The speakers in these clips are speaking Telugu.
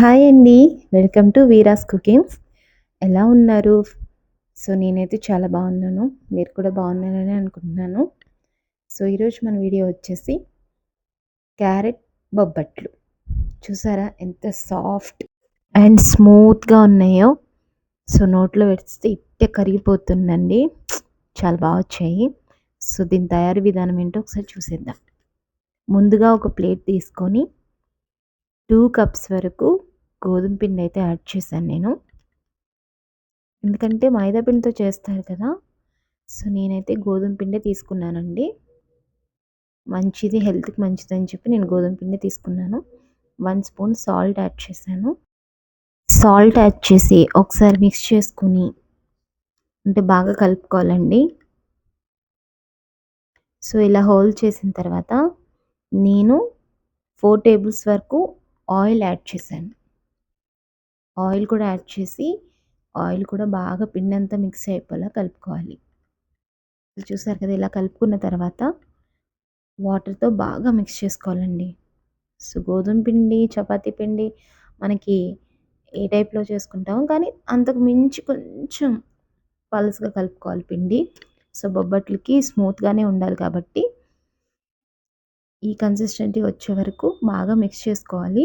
హాయ్ అండి. Welcome to Veeras cookings. ఎలా ఉన్నారు? సో నేనైతే చాలా బాగున్నాను. మీరు కూడా బాగున్నారని అనుకుంటున్నాను. సో ఈరోజు మన వీడియో వచ్చేసి క్యారెట్ బొబ్బట్లు. చూసారా? ఎంత సాఫ్ట్ అండ్ స్మూత్గా ఉన్నాయో. సో నోట్లో పెడితే ఇట్టే కరిగిపోతుందండి. చాలా బాగా వచ్చాయి. సో దీని తయారీ విధానం ఏంటో ఒకసారి చూసేద్దాం. ముందుగా ఒక ప్లేట్ తీసుకొని టూ కప్స్ వరకు గోధుమ పిండి అయితే యాడ్ చేశాను నేను. ఎందుకంటే మైదా పిండితో చేస్తారు కదా సో నేనైతే గోధుమ పిండి తీసుకున్నానండి. మంచిది హెల్త్కి మంచిది అని చెప్పి నేను గోధుమ పిండి తీసుకున్నాను. వన్ స్పూన్ సాల్ట్ యాడ్ చేశాను. సాల్ట్ యాడ్ చేసి ఒకసారి మిక్స్ చేసుకుని అంటే బాగా కలుపుకోవాలండి. సో ఇలా హోల్డ్ చేసిన తర్వాత నేను ఫోర్ టేబుల్స్ వరకు ఆయిల్ యాడ్ చేశాను. ఆయిల్ కూడా యాడ్ చేసి ఆయిల్ కూడా బాగా పిండి అంతా మిక్స్ అయిపోయేలా కలుపుకోవాలి. చూసారు కదా ఇలా కలుపుకున్న తర్వాత వాటర్తో బాగా మిక్స్ చేసుకోవాలండి. సో గోధుమ పిండి చపాతీ పిండి మనకి ఏ టైప్లో చేసుకుంటాము కానీ అంతకు మించి కొంచెం పలుసుగా కలుపుకోవాలి పిండి. సో బొబ్బట్లకి స్మూత్గానే ఉండాలి కాబట్టి ఈ కన్సిస్టెంటీ వచ్చే వరకు బాగా మిక్స్ చేసుకోవాలి.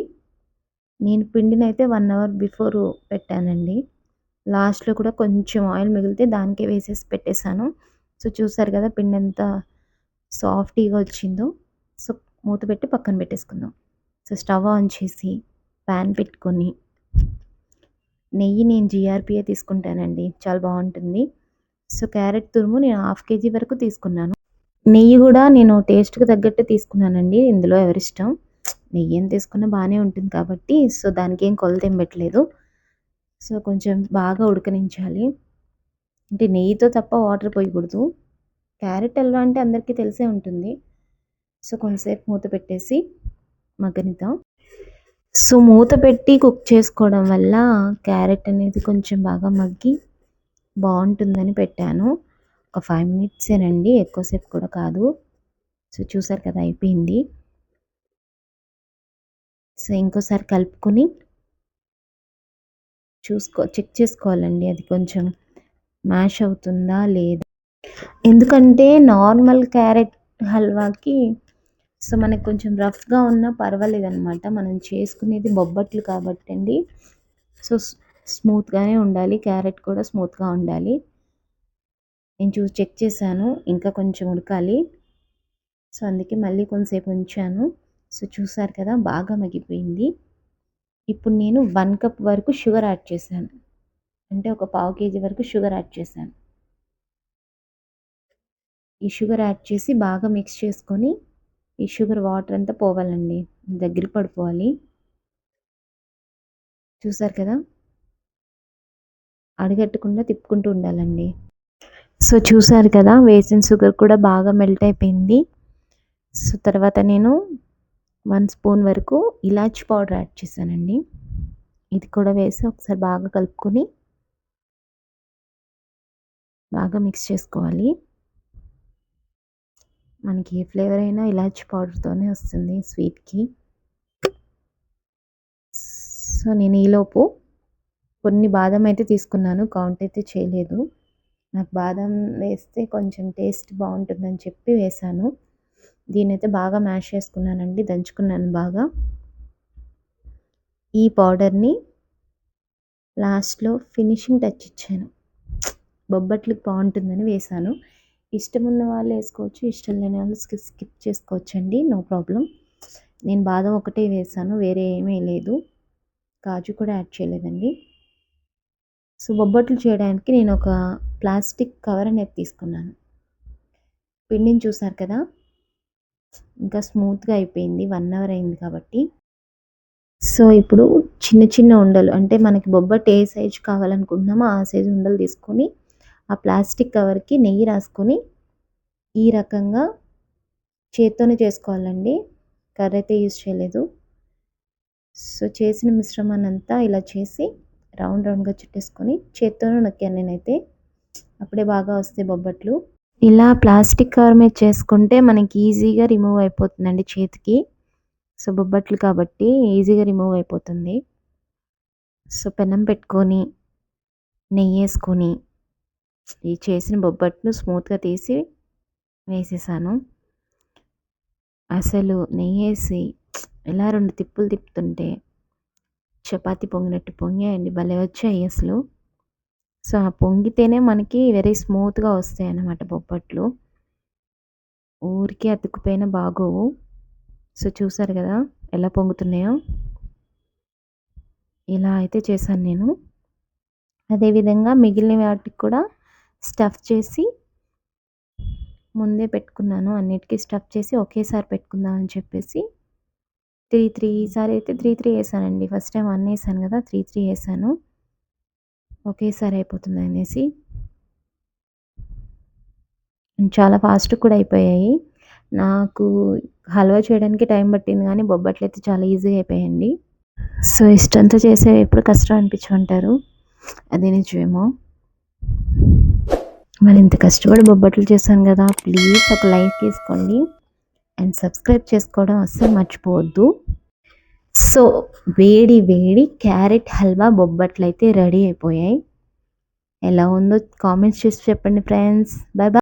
నేను పిండిని అయితే వన్ అవర్ బిఫోర్ పెట్టానండి. లాస్ట్లో కూడా కొంచెం ఆయిల్ మిగిలితే దానికే వేసేసి పెట్టేశాను. సో చూసారు కదా పిండి ఎంత సాఫ్టీగా వచ్చిందో. సో మూత పెట్టి పక్కన పెట్టేసుకుందాం. సో స్టవ్ ఆన్ చేసి ప్యాన్ పెట్టుకొని నెయ్యి నేను జిఆర్పిఏ తీసుకుంటానండి. చాలా బాగుంటుంది. సో క్యారెట్ తురుము నేను హాఫ్ కేజీ వరకు తీసుకున్నాను. నెయ్యి కూడా నేను టేస్ట్కి తగ్గట్టు తీసుకున్నానండి. ఇందులో ఎవరిష్టం? నెయ్యి ఏం తీసుకున్నా బాగానే ఉంటుంది కాబట్టి సో దానికి ఏం కొలత ఏం పెట్టలేదు. సో కొంచెం బాగా ఉడకనించాలి. అంటే నెయ్యితో తప్ప వాటర్ పోయకూడదు. క్యారెట్ హల్వా అంటే అందరికీ తెలిసే ఉంటుంది. సో కొంతసేపు మూత పెట్టేసి మగ్గనిద్దాం. సో మూత పెట్టి కుక్ చేసుకోవడం వల్ల క్యారెట్ అనేది కొంచెం బాగా మగ్గి బాగుంటుందని పెట్టాను. ఒక ఫైవ్ మినిట్సేనండి ఎక్కువసేపు కూడా కాదు. సో చూసారు కదా అయిపోయింది. సో ఇంకోసారి కలుపుకొని చూసుకో చెక్ చేసుకోవాలండి. అది కొంచెం మ్యాష్ అవుతుందా లేదా? ఎందుకంటే నార్మల్ క్యారెట్ హల్వాకి సో మనకు కొంచెం రఫ్గా ఉన్నా పర్వాలేదు అనమాట మనం చేసుకునేది బొబ్బట్లు కాబట్టి అండి సో స్మూత్గానే ఉండాలి. క్యారెట్ కూడా స్మూత్గా ఉండాలి. నేను చూసి చెక్ చేశాను. ఇంకా కొంచెం ఉడకాలి. సో అందుకే మళ్ళీ కొంతసేపు ఉంచాను. సో చూసారు కదా బాగా మగ్గిపోయింది. ఇప్పుడు నేను వన్ కప్ వరకు షుగర్ యాడ్ చేశాను. అంటే ఒక పావు కేజీ వరకు షుగర్ యాడ్ చేశాను. ఈ షుగర్ యాడ్ చేసి బాగా మిక్స్ చేసుకొని ఈ షుగర్ వాటర్ అంతా పోవాలండి. దగ్గర పడిపోవాలి. చూసారు కదా? అడుగట్టకుండా తిప్పుకుంటూ ఉండాలండి. సో చూసారు కదా వేసిన షుగర్ కూడా బాగా మెల్ట్ అయిపోయింది. సో తర్వాత నేను వన్ స్పూన్ వరకు ఇలాచి పౌడర్ యాడ్ చేశానండి. ఇది కూడా వేసి ఒకసారి బాగా కలుపుకొని బాగా మిక్స్ చేసుకోవాలి. మనకి ఏ ఫ్లేవర్ అయినా ఇలాచి పౌడర్తోనే వస్తుంది స్వీట్కి. సో నేను ఈలోపు కొన్ని బాదం అయితే తీసుకున్నాను కౌంట్ అయితే చేయలేదు. నాకు బాదం వేస్తే కొంచెం టేస్ట్ బాగుంటుందని చెప్పి వేశాను దీనైతే బాగా మ్యాష్ చేసుకున్నానండి దంచుకున్నాను బాగా. ఈ పౌడర్ని లాస్ట్లో ఫినిషింగ్ టచ్ ఇచ్చాను. బొబ్బట్లకు బాగుంటుందని వేశాను ఇష్టం ఉన్న వాళ్ళు వేసుకోవచ్చు ఇష్టం లేని వాళ్ళు స్కిప్ చేసుకోవచ్చండి నో ప్రాబ్లం. నేను బాదం ఒకటే వేసాను వేరే ఏమీ లేదు. కాజు కూడా యాడ్ చేయలేదండి. సో బొబ్బట్లు చేయడానికి నేను ఒక ప్లాస్టిక్ కవర్ అనేది తీసుకున్నాను. పిండిని చూసారు కదా? ఇంకా స్మూత్గా అయిపోయింది వన్ అవర్ అయింది కాబట్టి. సో ఇప్పుడు చిన్న చిన్న ఉండలు అంటే మనకి బొబ్బట్ ఏ సైజు కావాలనుకుంటున్నామో ఆ సైజు ఉండలు తీసుకొని ఆ ప్లాస్టిక్ కవర్కి నెయ్యి రాసుకొని ఈ రకంగా చేత్తోనే చేసుకోవాలండి. కర్ర అయితే యూజ్ చేయలేదు. సో చేసిన మిశ్రమాన్ని అంతా ఇలా చేసి రౌండ్ రౌండ్గా చుట్టేసుకొని చేత్తోనే నొక్కాను నేనైతే. అప్పుడే బాగా వస్తాయి బొబ్బట్లు. ఇలా ప్లాస్టిక్ కవర్ మీద చేసుకుంటే మనకి ఈజీగా రిమూవ్ అయిపోతుందండి చేతికి. సో బొబ్బట్లు కాబట్టి ఈజీగా రిమూవ్ అయిపోతుంది. సో పెనం పెట్టుకొని నెయ్యి వేసుకొని ఈ చేసిన బొబ్బట్లు స్మూత్గా తీసి వేసేసాను. అసలు నెయ్యి వేసి ఇలా రెండు తిప్పులు తిప్పుతుంటే చపాతి పొంగినట్టు పొంగాయండి. భలే వచ్చాయి అసలు. సో ఆ పొంగితేనే మనకి వెరీ స్మూత్గా వస్తాయి అన్నమాట బొబ్బట్లు. ఊరికే అతుక్కుపోయినా బాగోవు. సో చూసారు కదా ఎలా పొంగుతున్నాయో? ఇలా అయితే చేశాను నేను. అదేవిధంగా మిగిలిన వాటికి కూడా స్టఫ్ చేసి ముందే పెట్టుకున్నాను. అన్నిటికీ స్టఫ్ చేసి ఒకేసారి పెట్టుకుందాం అని చెప్పేసి. త్రీ త్రీ ఈసారి అయితే త్రీ త్రీ వేసానండి. ఫస్ట్ టైం వన్ వేసాను కదా త్రీ త్రీ వేసాను. ఒకేసారి అయిపోతుంది అనేసి. చాలా ఫాస్ట్ కూడా అయిపోయాయి. నాకు హల్వా చేయడానికి టైం పట్టింది కానీ బొబ్బట్లు అయితే చాలా ఈజీగా అయిపోయాయండి. సో ఇష్టంతో చేసే ఎప్పుడు కష్టం అనిపించుకుంటారు అది నిజమేమో. మరి ఇంత కష్టపడి బొబ్బట్లు చేశాను కదా ప్లీజ్ ఒక లైక్ తీసుకోండి. అండ్ సబ్స్క్రైబ్ చేసుకోవడం అస్సలు మర్చిపోవద్దు. సో వేడి వేడి క్యారెట్ హల్వా బొబ్బట్లు అయితే రెడీ అయిపోయాయి. ఎలా ఉందో కామెంట్స్ చేసి చెప్పండి ఫ్రెండ్స్. Bye bye